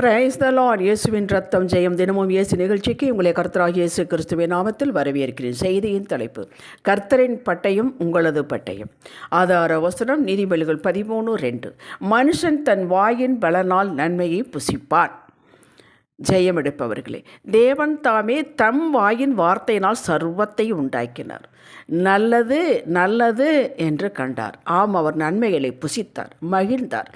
Praise the Lord இயேசுவின் ரத்தம் ஜெயம் தினமும் இயேசு நிகழ்ச்சிக்கு உங்களை கர்த்தராக இயேசு கிறிஸ்துவின் நாமத்தில் வரவேற்கிறேன். செய்தியின் தலைப்பு கர்த்தரின் பட்டயம் உங்களது பட்டயம். ஆதார வசனம் நீதிபதிகள் பதிமூணு ரெண்டு. மனுஷன் தன் வாயின் பலனால் நன்மையை புசிப்பான். ஜெயம் எடுப்பவர்களே தேவன் தாமே தம் வாயின் வார்த்தையினால் சர்வத்தை உண்டாக்கினார். நல்லது நல்லது என்று கண்டார். ஆம் அவர் நன்மைகளை புசித்தார் மகிழ்ந்தார்.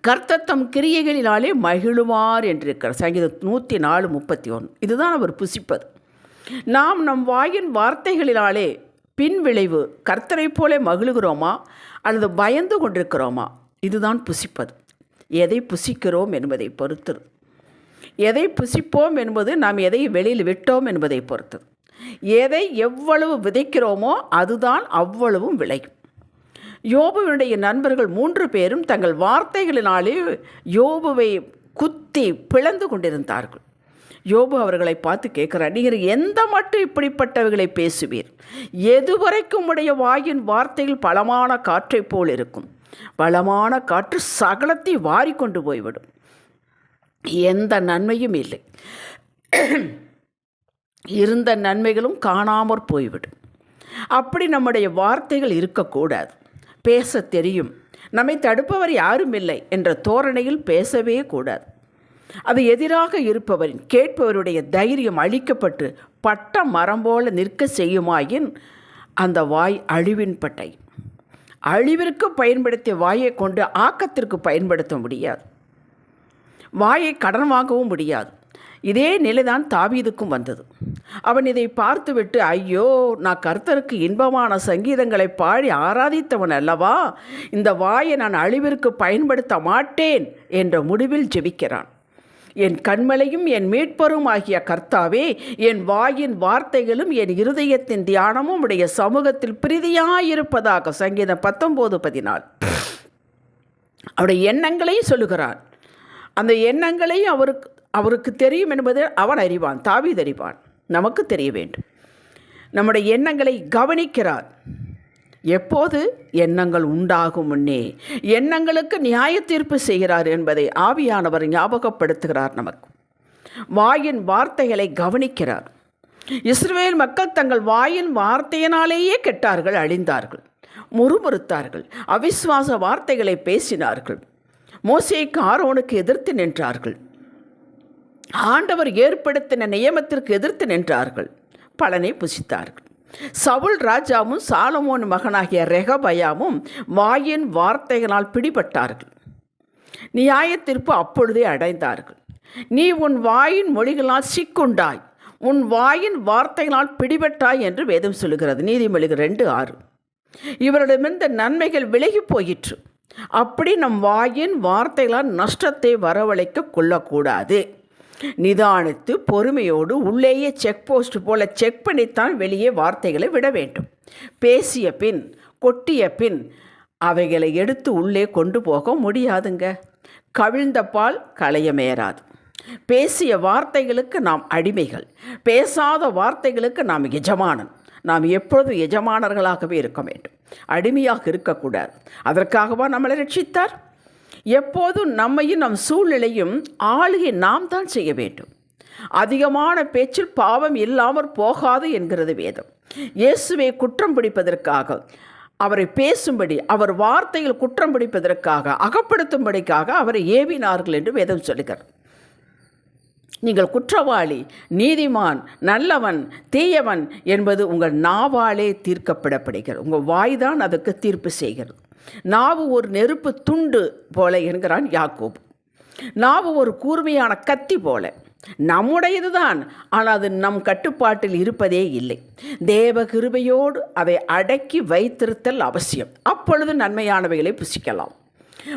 கர்த்தத்தம் கிரியைகளினாலே மகிழுவார் என்றிருக்கிறார். சங்கீதம் நூற்றி நாலு முப்பத்தி ஒன்று இதுதான் அவர் புசிப்பது. நாம் நம் வாயின் வார்த்தைகளினாலே பின் விளைவு கர்த்தரைப் போல மகிழுகிறோமா? அல்லது பயந்து கொண்டிருக்கிறோமா? இதுதான் புசிப்பது. எதை புசிக்கிறோம் என்பதை பொறுத்தது. எதை புசிப்போம் என்பது நாம் எதை வெளியில் விட்டோம் என்பதை பொறுத்தது. எதை எவ்வளவு விதைக்கிறோமோ அதுதான் அவ்வளவும் விளையும். யோபுவினுடைய நண்பர்கள் மூன்று பேரும் தங்கள் வார்த்தைகளினாலே யோபுவை குத்தி பிளந்து கொண்டிருந்தார்கள். யோபு அவர்களை பார்த்து கேட்குறார் நீங்கள் எந்த மட்டும் இப்படிப்பட்டவைகளை பேசுவீர்? எதுவரைக்கும் உடைய வாயின் வார்த்தைகள் பலமான காற்றைப் போல் இருக்கும். பலமான காற்று சகலத்தை வாரி கொண்டு போய்விடும். எந்த நன்மையும் இல்லை. இருந்த நன்மைகளும் காணாமற் போய்விடும். அப்படி நம்முடைய வார்த்தைகள் இருக்கக்கூடாது. பேச தெரியும். நம்மை தடுப்பவர் யாரும் இல்லை என்ற தோரணையில் பேசவே கூடாது. அது எதிராக இருப்பவரின் கேட்பவருடைய தைரியம் அழிக்கப்பட்டு பட்ட மரம் போல நிற்க செய்யுமாயின் அந்த வாய் அழிவின் பட்டை. அழிவிற்கு பயன்படுத்திய வாயை கொண்டு ஆக்கத்திற்கு பயன்படுத்த முடியாது. வாயை கடன் வாங்கவும் முடியாது. இதே நிலைதான் தாவீதுக்கும் வந்தது. அவன் இதை பார்த்துவிட்டு ஐயோ நான் கர்த்தருக்கு இன்பமான சங்கீதங்களை பாடி ஆராதித்தவன் அல்லவா? இந்த வாயை நான் அழிவிற்கு பயன்படுத்த மாட்டேன் என்ற முடிவில் ஜெபிக்கிறான். என் கண்மலையும் என் மீட்பரும் ஆகிய கர்த்தாவே என் வாயின் வார்த்தைகளும் என் இருதயத்தின் தியானமும் உடைய சமூகத்தில் பிரீதியாயிருப்பதாக சங்கீதம் பத்தொம்போது பதினாலு. அவருடைய எண்ணங்களையும் சொல்லுகிறான் அந்த எண்ணங்களையும் அவருக்கு அவருக்கு தெரியும் என்பது அவன் அறிவான் தாவி அறிவான். நமக்கு தெரிய வேண்டும். நம்முடைய எண்ணங்களை கவனிக்கிறார். எப்போது எண்ணங்கள் உண்டாகும் முன்னே எண்ணங்களுக்கு நியாய தீர்ப்பு செய்கிறார் என்பதை ஆவியானவர் ஞாபகப்படுத்துகிறார் நமக்கு. வாயின் வார்த்தைகளை கவனிக்கிறார். இஸ்ரேல் மக்கள் தங்கள் வாயின் வார்த்தையினாலேயே கெட்டார்கள் அழிந்தார்கள் முறுமுறுத்தார்கள் அவிஸ்வாச வார்த்தைகளை பேசினார்கள் மோசேக்கு ஆரோனுக்கு எதிர்த்து நின்றார்கள். ஆண்டவர் ஏற்படுத்தின நியமத்திற்கு எதிர்த்து நின்றார்கள். பலனை புசித்தார்கள். சவுல் ராஜாவும் சாலமோன் மகனாகிய ரெகபயாமும் வாயின் வார்த்தைகளால் பிடிபட்டார்கள். நியாயத்திற்பு அப்பொழுதே அடைந்தார்கள். நீ உன் வாயின் மொழிகளால் சிக்குண்டாய். உன் வாயின் வார்த்தைகளால் பிடிபட்டாய் என்று வேதம் சொல்லுகிறது. நீதிமொழிகள் ரெண்டு ஆறு. இவரிடமிருந்த நன்மைகள் விலகி போயிற்று. அப்படி நம் வாயின் வார்த்தைகளால் நஷ்டத்தை வரவழைக்க கொள்ளக்கூடாது. நிதானித்து பொறுமையோடு உள்ளேயே செக் போஸ்ட் போல செக் பண்ணித்தான் வெளியே வார்த்தைகளை விட வேண்டும். பேசிய பின் கொட்டிய பின் அவைகளை எடுத்து உள்ளே கொண்டு போக முடியாதுங்க. கவிழ்ந்த பால் களையமேறாது. பேசிய வார்த்தைகளுக்கு நாம் அடிமைகள். பேசாத வார்த்தைகளுக்கு நாம் எஜமானன். நாம் எப்பொழுதும் எஜமானர்களாகவே இருக்க வேண்டும். அடிமையாக இருக்கக்கூடாது. அதற்காகவா நம்மளை ரட்சித்தார்? எப்போதும் நம்மையும் நம் சூழ்நிலையும் ஆளுகை நாம் தான் செய்ய வேண்டும். அதிகமான பேச்சில் பாவம் இல்லாமற் போகாது என்கிறது வேதம். இயேசுவை குற்றம் பிடிப்பதற்காக அவரை பேசும்படி அவர் வார்த்தையில் குற்றம் பிடிப்பதற்காக அகப்படுத்தும்படிக்காக அவரை ஏவினார்கள் என்று வேதம் சொல்லுகிறார் நீங்கள் குற்றவாளி நீதிமான் நல்லவன் தீயவன் என்பது உங்கள் நாவாலே தீர்க்கப்படப்படுகிறது. உங்கள் வாய்தான் அதற்கு தீர்ப்பு செய்கிறது. நாவு ஒரு நெருப்பு துண்டு போல என்கிறான் யாக்கோப். நாவு ஒரு கூர்மையான கத்தி போல. நம்முடையது தான் ஆனால் அது நம் கட்டுப்பாட்டில் இருப்பதே இல்லை. தேவ கிருபையோடு அதை அடக்கி வைத்திருத்தல் அவசியம். அப்பொழுது நன்மையானவைகளை புசிக்கலாம்.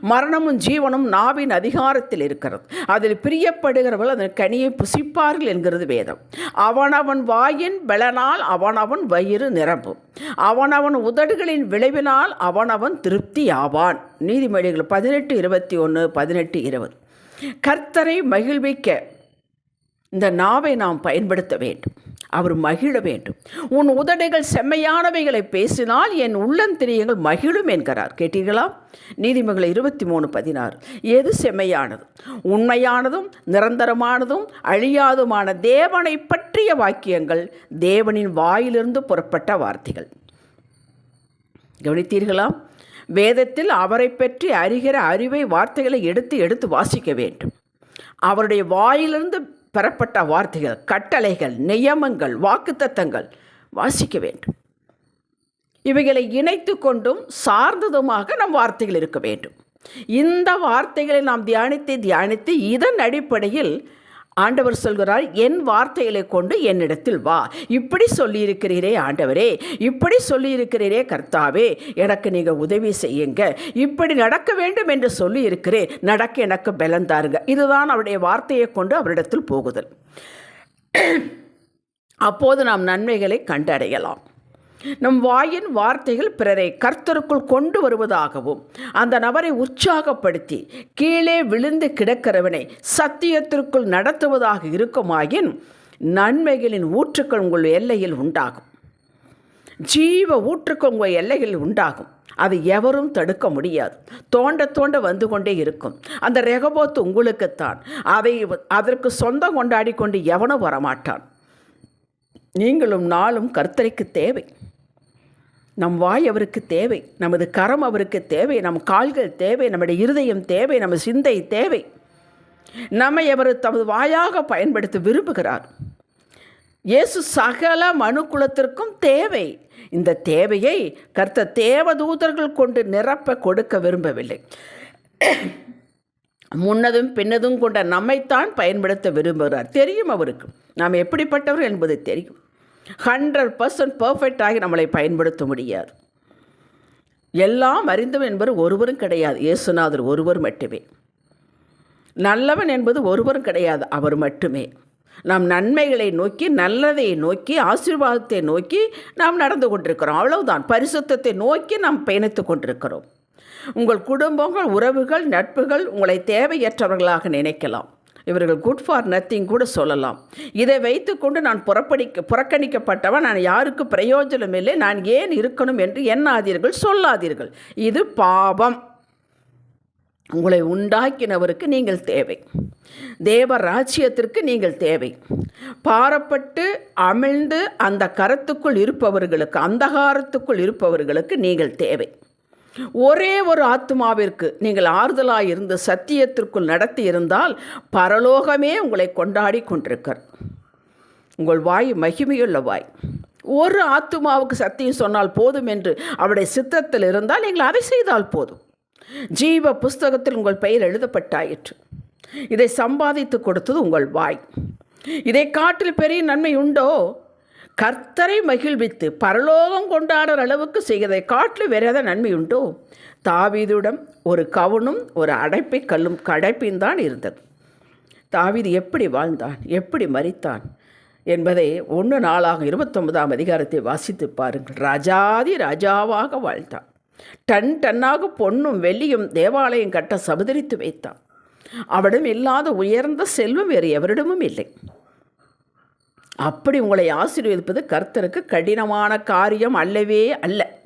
மரணமும் ஜீவனும் நாவின் அதிகாரத்தில் இருக்கிறது. அதில் பிரியப்படுகிறவர்கள் அதன் கனியை புசிப்பார்கள் என்கிறது வேதம். அவனவன் வாயின் பலனால் அவனவன் வயிறு நிரம்பும். அவனவன் உதடுகளின் விளைவினால் அவனவன் திருப்தி ஆவான் நீதிமொழிகள் பதினெட்டு இருபத்தி ஒன்று பதினெட்டு இருபது. கர்த்தரை மகிழ்விக்க இந்த நாவை நாம் பயன்படுத்த வேண்டும். அவர் மகிழ வேண்டும். உன் உதடைகள் செம்மையானவைகளை பேசினால் என் உள்ளந்திரியங்கள் மகிழும் என்கிறார். கேட்டீர்களா? நீதிமகள் இருபத்தி மூணு பதினாறு. எது செம்மையானது? உண்மையானதும் நிரந்தரமானதும் அழியாதுமான தேவனை பற்றிய வாக்கியங்கள் தேவனின் வாயிலிருந்து புறப்பட்ட வார்த்தைகள். கவனித்தீர்களா? வேதத்தில் அவரை பற்றி அறிகிற அறிவை வார்த்தைகளை எடுத்து எடுத்து வாசிக்க வேண்டும். அவருடைய வாயிலிருந்து பெறப்பட்ட வார்த்தைகள் கட்டளைகள் நியமங்கள் வாக்குத்தத்தங்கள். வாசிக்க வேண்டும். இவைகளை இணைத்து கொண்டும் சார்ந்ததுமாக நம் வார்த்தைகள் இருக்க வேண்டும். இந்த வார்த்தைகளை நாம் தியானித்து தியானித்து இதன் அடிப்படையில் ஆண்டவர் சொல்கிறார் என் வார்த்தைகளை கொண்டு என்னிடத்தில் வா. இப்படி சொல்லியிருக்கிறீரே ஆண்டவரே இப்படி சொல்லியிருக்கிறீரே கர்த்தாவே எனக்கு நீங்கள் உதவி செய்யுங்க. இப்படி நடக்க வேண்டும் என்று சொல்லியிருக்கிறேன். நடக்க எனக்கு பலன் தாருங்க. இதுதான் அவருடைய வார்த்தையை கொண்டு அவரிடத்தில் போகுதல். அப்போது நாம் நன்மைகளை கண்டடையலாம். நம் வாயின் வார்த்தைகள் பிறரை கர்த்தருக்குள் கொண்டு வருவதாகவும் அந்த நபரை உற்சாகப்படுத்தி கீழே விழுந்து கிடக்கிறவனை சத்தியத்திற்குள் நடத்துவதாக இருக்குமாயின் நன்மைகளின் ஊற்றுக்கள் உங்கள் எல்லையில் உண்டாகும். ஜீவ ஊற்றுக்கள் உங்கள் எல்லையில் உண்டாகும். அதை எவரும் தடுக்க முடியாது. தோண்ட தோண்ட வந்து கொண்டே இருக்கும். அந்த ரெகபோத்து உங்களுக்குத்தான். அதை அதற்கு சொந்தம் கொண்டாடி கொண்டு எவனும் வரமாட்டான். நீங்களும் நாளும் கர்த்தரைக்கு தேவை. நம் வாய் அவருக்கு தேவை நமது கரம் அவருக்கு தேவை நம் கால்கள் தேவை நம்முடைய இருதயம் தேவை நம்ம சிந்தை தேவை. நம்மை அவர் தமது வாயாக பயன்படுத்த விரும்புகிறார். இயேசு சகல மனுக்குலத்திற்கும் தேவை. இந்த தேவையை கர்த்த தேவதூதர்கள் கொண்டு நிரப்ப கொடுக்க விரும்பவில்லை. முன்னதும் பின்னதும் கொண்ட நம்மைத்தான் பயன்படுத்த விரும்புகிறார். தெரியும் அவருக்கு. நாம் எப்படிப்பட்டவர் என்பது தெரியும். ஹண்ட்ரட் பர்சன்ட் பர்ஃபெக்டாகி நம்மளை பயன்படுத்த முடியாது. எல்லாம் அறிந்தவன் என்பது ஒருவரும் கிடையாது. இயேசுநாதர் ஒருவர் மட்டுமே. நல்லவன் என்பது ஒருவரும் கிடையாது அவர் மட்டுமே. நாம் நன்மைகளை நோக்கி நல்லதை நோக்கி ஆசீர்வாதத்தை நோக்கி நாம் நடந்து கொண்டிருக்கிறோம். அவ்வளவுதான். பரிசுத்தத்தை நோக்கி நாம் பயணித்து கொண்டிருக்கிறோம். உங்கள் குடும்பங்கள் உறவுகள் நட்புகள் உங்களை தேவையற்றவர்களாக நினைக்கலாம். இவர்கள் குட் ஃபார் நத்திங் கூட சொல்லலாம். இதை வைத்துக்கொண்டு நான் புறப்படிக்க புறக்கணிக்கப்பட்டவன். நான் யாருக்கு பிரயோஜனம் இல்லை. நான் ஏன் இருக்கணும் என்று எண்ணாதீர்கள் சொல்லாதீர்கள். இது பாவம் உங்களை உண்டாக்கினவருக்கு நீங்கள் தேவை. தேவ ராஜ்யத்திற்கு நீங்கள் தேவை. பாரப்பட்டு அமிழ்ந்து அந்த கரத்துக்குள் இருப்பவர்களுக்கு அந்தகாரத்துக்குள் இருப்பவர்களுக்கு நீங்கள் தேவை. ஒரே ஒரு ஆத்மாவிற்கு நீங்கள் ஆறுதலாக இருந்து சத்தியத்திற்குள் நடத்தி இருந்தால் பரலோகமே உங்களை கொண்டாடி கொண்டிருக்கிறார் உங்கள் வாய் மகிமையுள்ள வாய். ஒரு ஆத்மாவுக்கு சத்தியம் சொன்னால் போதும் என்று அவருடைய சித்தத்தில் இருந்தால் நீங்கள் அதை செய்தால் போதும். ஜீவ புஸ்தகத்தில் உங்கள் பெயர் எழுதப்பட்டாயிற்று. இதை சம்பாதித்து கொடுத்தது உங்கள் வாய். இதை காட்டில் பெரிய நன்மை உண்டோ? கர்த்தரை மகிழ்வித்து பரலோகம் கொண்டாடுற அளவுக்கு செய்கிறதை காட்டில் வேறு ஏதாவது நன்மை உண்டோ? தாவீதுடன் ஒரு கவுனும் ஒரு அடைப்பை கல்லும் கடைப்பின் தான் இருந்தது. தாவீது எப்படி வாழ்ந்தான்? எப்படி மறித்தான் என்பதை ஒன்று நாளாக இருபத்தொன்பதாம் அதிகாரத்தை வாசித்து பாருங்கள். ராஜாதி ராஜாவாக வாழ்ந்தான். டன் டன்னாக பொன்னும் வெள்ளியும் தேவாலயம் கட்ட சபதரித்து வைத்தான். அவடம் இல்லாத உயர்ந்த செல்வம் வேறு எவரிடமும் இல்லை. அப்படி உங்களை ஆசீர்வதிப்பது கர்த்தருக்கு கடினமான காரியம் அல்லவே அல்ல.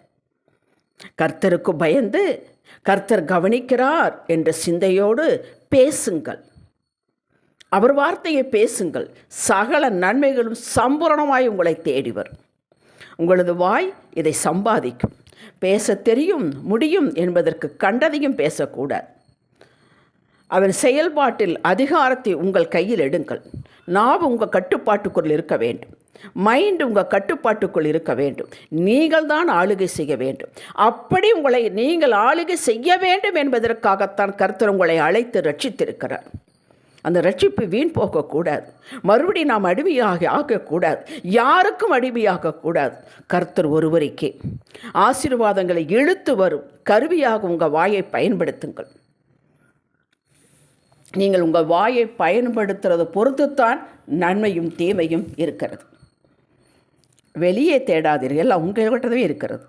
கர்த்தருக்கு பயந்து கர்த்தர் கவனிக்கிறார் என்ற சிந்தையோடு பேசுங்கள். அவர் வார்த்தையை பேசுங்கள். சகல நன்மைகளும் சம்பூரணமாய் உங்களை தேடிவர் உங்களது வாய் இதை சம்பாதிக்கும். பேச தெரியும் முடியும் என்பதற்கு கண்டதையும் பேசக்கூடாது. அவன் செயல்பாட்டில் அதிகாரத்தை உங்கள் கையில் எடுங்கள். நாவு உங்கள் கட்டுப்பாட்டுக்குள் இருக்க வேண்டும். மைண்ட் உங்கள் கட்டுப்பாட்டுக்குள் இருக்க வேண்டும். நீங்கள் தான் ஆளுகை செய்ய வேண்டும். அப்படி உங்களை நீங்கள் ஆளுகை செய்ய வேண்டும் என்பதற்காகத்தான் கர்த்தர் உங்களை அழைத்து ரட்சித்திருக்கிறார். அந்த ரட்சிப்பு வீண் போகக்கூடாது. மறுபடி நாம் அடிமையாக ஆகக்கூடாது. யாருக்கும் அடிமையாகக்கூடாது. கர்த்தர் ஒருவருக்கே. ஆசீர்வாதங்களை இழுத்து வரும் கருவியாக உங்கள் வாயை பயன்படுத்துங்கள். நீங்கள் உங்கள் வாயை பயன்படுத்துகிறத பொறுத்துத்தான் நன்மையும் தீமையும் இருக்கிறது. வெளியே தேடாதீர்கள் எல்லாம் உங்கள்கிட்டவே இருக்கிறது.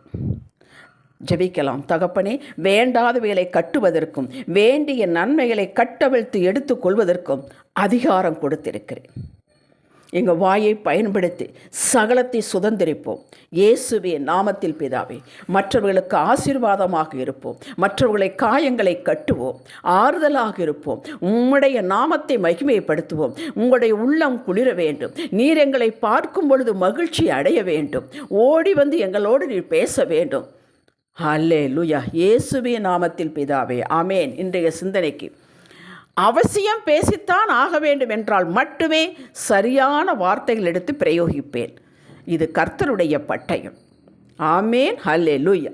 ஜபிக்கலாம். தகப்பனே வேண்டாதவைகளை கட்டுவதற்கும் வேண்டிய நன்மைகளை கட்டவிழ்த்து எடுத்துக்கொள்வதற்கும் அதிகாரம் கொடுத்திருக்கிறேன். எங்கள் வாயை பயன்படுத்தி சகலத்தை சுதந்திரிப்போம். இயேசுவே நாமத்தில் பிதாவே மற்றவர்களுக்கு ஆசீர்வாதமாக இருப்போம். மற்றவர்களை காயங்களை கட்டுவோம். ஆறுதலாக இருப்போம். உம்முடைய நாமத்தை மகிமைப்படுத்துவோம். உங்களுடைய உள்ளம் குளிர வேண்டும். நீர் எங்களை பார்க்கும் பொழுது மகிழ்ச்சி அடைய வேண்டும். ஓடி வந்து எங்களோடு நீர் பேச வேண்டும். அல்லே லுயா இயேசுவே நாமத்தில் பிதாவே. ஆமேன். இன்றைய சிந்தனைக்கு அவசியம் பேசித்தான் ஆக வேண்டும் என்றால் மட்டுமே சரியான வார்த்தைகள் எடுத்து பிரயோகிப்பேன். இது கர்த்தருடைய பட்டயம். ஆமேன். ஹல்லே லூயா